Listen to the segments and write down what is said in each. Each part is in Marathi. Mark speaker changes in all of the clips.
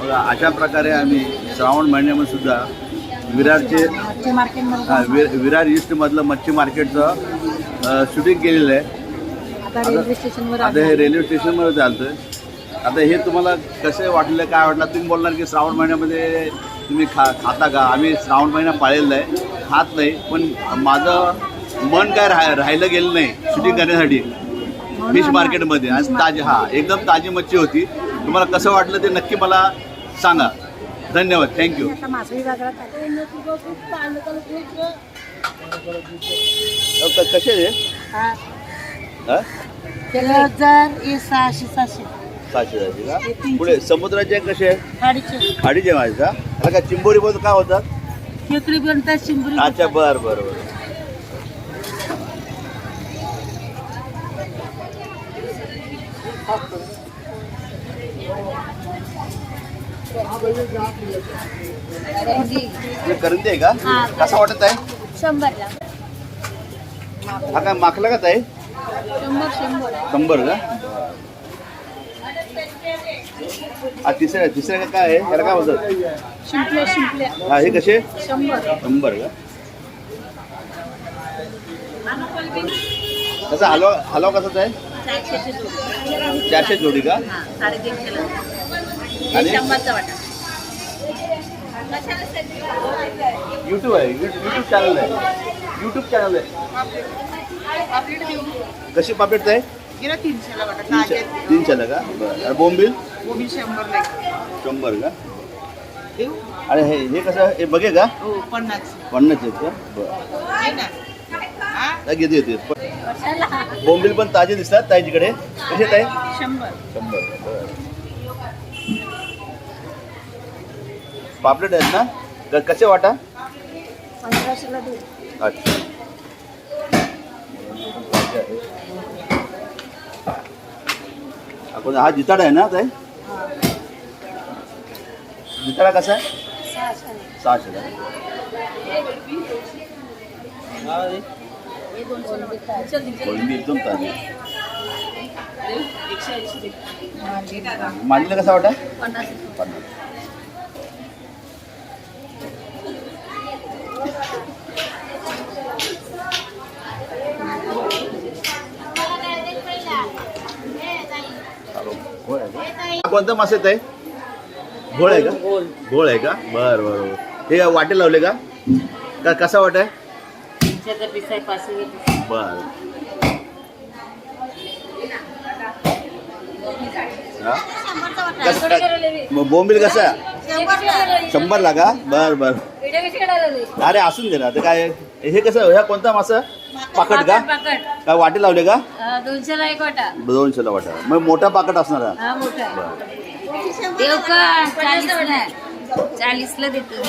Speaker 1: बघा अशा प्रकारे आम्ही श्रावण महिन्यामध्ये सुद्धा विरारचे हा, विर विरार ईस्टमधलं मच्छी मार्केटचं शूटिंग केलेलं आहे.
Speaker 2: आता
Speaker 1: हे रेल्वे स्टेशनवर चालतोय. आता हे तुम्हाला कसं वाटलं काय वाटलं? तुम्ही बोलणार की श्रावण महिन्यामध्ये तुम्ही खा खाता का? आम्ही श्रावण महिना पाळलेला आहे. खात नाही पण माझं मन काय राह राहिलं गेलं नाही शूटिंग करण्यासाठी. फिश मार्केटमध्ये आणि ताजी हा एकदम ताजी मच्छी होती. तुम्हाला कसं वाटलं ते नक्की मला सांगा. धन्यवाद. थँक्यू. कसे
Speaker 2: हे? सहाशे सहाशे.
Speaker 1: का? पुढे समुद्राचे कसे माझ्या त्याला काय चिंबोरी बोल काय होतात?
Speaker 2: खेकडी बनतात शिंबरी
Speaker 1: अच्छा बर बर बर. हे करंदी आहे का?
Speaker 2: हा.
Speaker 1: कसा वाटत आहे?
Speaker 2: शंभरला.
Speaker 1: हा काय माखला का ताई?
Speaker 2: शंभर शंभर.
Speaker 1: शंभर का? हा तिसऱ्या तिसऱ्या का काय आहे? त्याला काय बोलतात?
Speaker 2: शिंपल्या शिंपल्या.
Speaker 1: हा हे कसे?
Speaker 2: शंभर.
Speaker 1: शंभर का? कसा हलवा हलवा कसाच आहे? चारशे जोडी का?
Speaker 2: हा
Speaker 1: युट्यूब आहे. युट्यूब चॅनल आहे. युट्यूब चॅनल आहे. कशी पापलेट आहे?
Speaker 3: तीनशेला
Speaker 1: का? बरं. बोंबील. शंभर का? आणि हे हे कसं हे बघे का?
Speaker 3: हो पन्नास.
Speaker 1: पन्नास आहेत का? बरं. घेते येते बोंबील पण ताजे दिसतात ताईकडे कसे ताई?
Speaker 3: शंभर.
Speaker 1: शंभर. पापलेट आहेत ना? क- कसे वाटा? अच्छा. आपण हा जिताडा आहे ना ताई? जिताडा कसा आहे?
Speaker 2: सहाशे.
Speaker 1: कोळंबी एकदम. मांडीला कसा वाटा?
Speaker 2: पन्नास
Speaker 1: पन्नास घोळ आहे का? हा कोणता मासे आहे घोळ आहे का? घोळ आहे का? बर बर बर. हे वाटे लावले का? का कसा वाट आहे? बर. हा? मग बोंबील कसा? शंभरला का बर बर. अरे असून दे ना. ते काय हे कसं ह्या कोणता मासा? पाकट का? काय वाटे लावले का?
Speaker 2: दोनशेला एक वाटा.
Speaker 1: दोनशेला वाटा. मग मोठा पाकट असणार
Speaker 2: चाळीसला देतो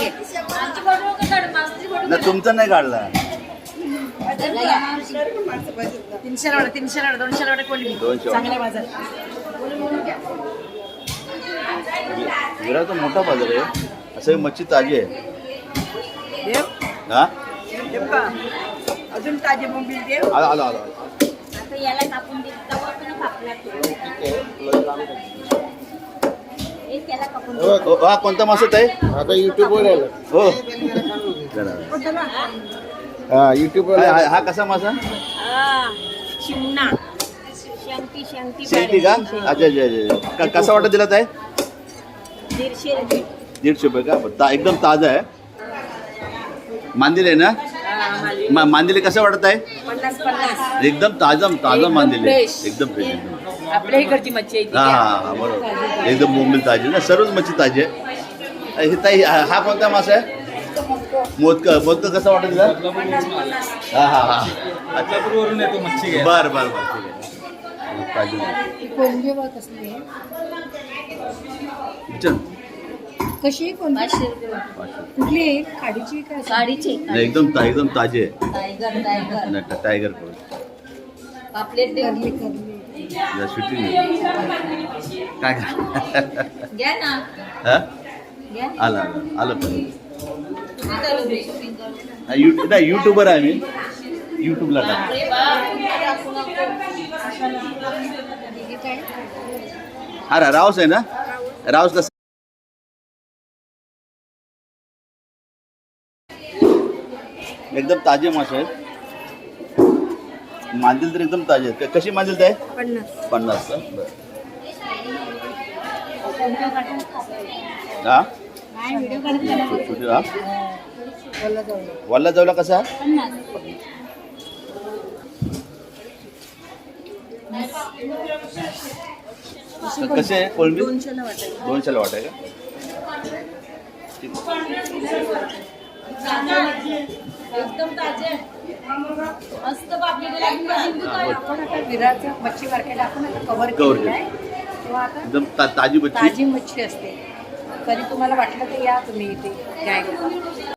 Speaker 1: तुमचा नाही काढला.
Speaker 2: तीनशे तीनशे दोनशे कोणी. चांगल्या बाजार.
Speaker 1: मोठा बाजार आहे. असं मच्छी ताजी आहे.
Speaker 3: देव
Speaker 1: हा
Speaker 3: देव का अजून ताजे बोंबील देव
Speaker 1: आलो आलो आलो आलो.
Speaker 2: आता याला कापून दे तवा पण कापला हे त्याला कापून दे.
Speaker 1: हो, हा कोणता मासा आहे
Speaker 4: आता युट्यूबवर आलं
Speaker 1: हो
Speaker 4: हा युट्यूबवर
Speaker 1: हा हा- हा कसा मासा
Speaker 2: हा, चिमणा शंकी शंकी
Speaker 1: शेती का अच्छा अच्छा अच्छा का- कसा वाटत दिला आहे
Speaker 2: दीडशे रुपये
Speaker 1: दीडशे रुपये का ता एकदम ताज़ा आहे मांदिले आहे ना? मा मांदिले कसं वाटत आहे? एकदम ताजा ताजा मांदिले. एकदम फ्रेश एकदम
Speaker 3: आपल्या इकडची मच्छी.
Speaker 1: हा हा हा बरोबर. एकदम बोंबील ताजी ना? सर्वच मच्छी ताजी आहे. हे ताई हा हा कोणता मासा आहे? मोदक मोदक कसा वाटत तुला? हा हा हा. अच्छा
Speaker 4: वरून येतो मच्छी
Speaker 1: बर बर बर. ठीक आहे.
Speaker 2: कशी आहे कोंबडी पाचशे रुपये. कुठली आहे? खाडीची काय साडीची
Speaker 1: नाही, एकदम ता- एकदम ताजी आहे.
Speaker 2: Tiger tiger.
Speaker 1: नाही, टा- टायगर
Speaker 2: पापलेट करली
Speaker 1: काय कर
Speaker 2: घ्या ना.
Speaker 1: हा?
Speaker 2: घ्या.
Speaker 1: आलं आलं. आलं पण.
Speaker 2: शूटिंग करू दे, शूटिंग करू दे.
Speaker 1: नाही युट्यूब नाही युट्यूबर आहे मी. युट्यूबला टाक.
Speaker 2: अरे बाप.
Speaker 1: हा रा- रावस आहे ना? रावस एकदम ताजे मासे आहेत. मांदील तर एकदम ताजे आहेत. कशी मांदील ते
Speaker 3: पन्नास.
Speaker 1: पन्नास का? वल्ला जाऊला कसा कसे आहे कोळंबी?
Speaker 3: दोनशेला
Speaker 1: वाटाय का?
Speaker 3: एकदम ताजे. मस्त आपण आता विरारचं मच्छी मार्केट आपण आता कव्हर
Speaker 1: Cover
Speaker 3: केलेलं आहे. तेव्हा आता
Speaker 1: एकदम ता ताजी मच्छी.
Speaker 3: ताजी मच्छी असते. कधी तुम्हाला वाटलं तर या तुम्ही इथे. घ्यायला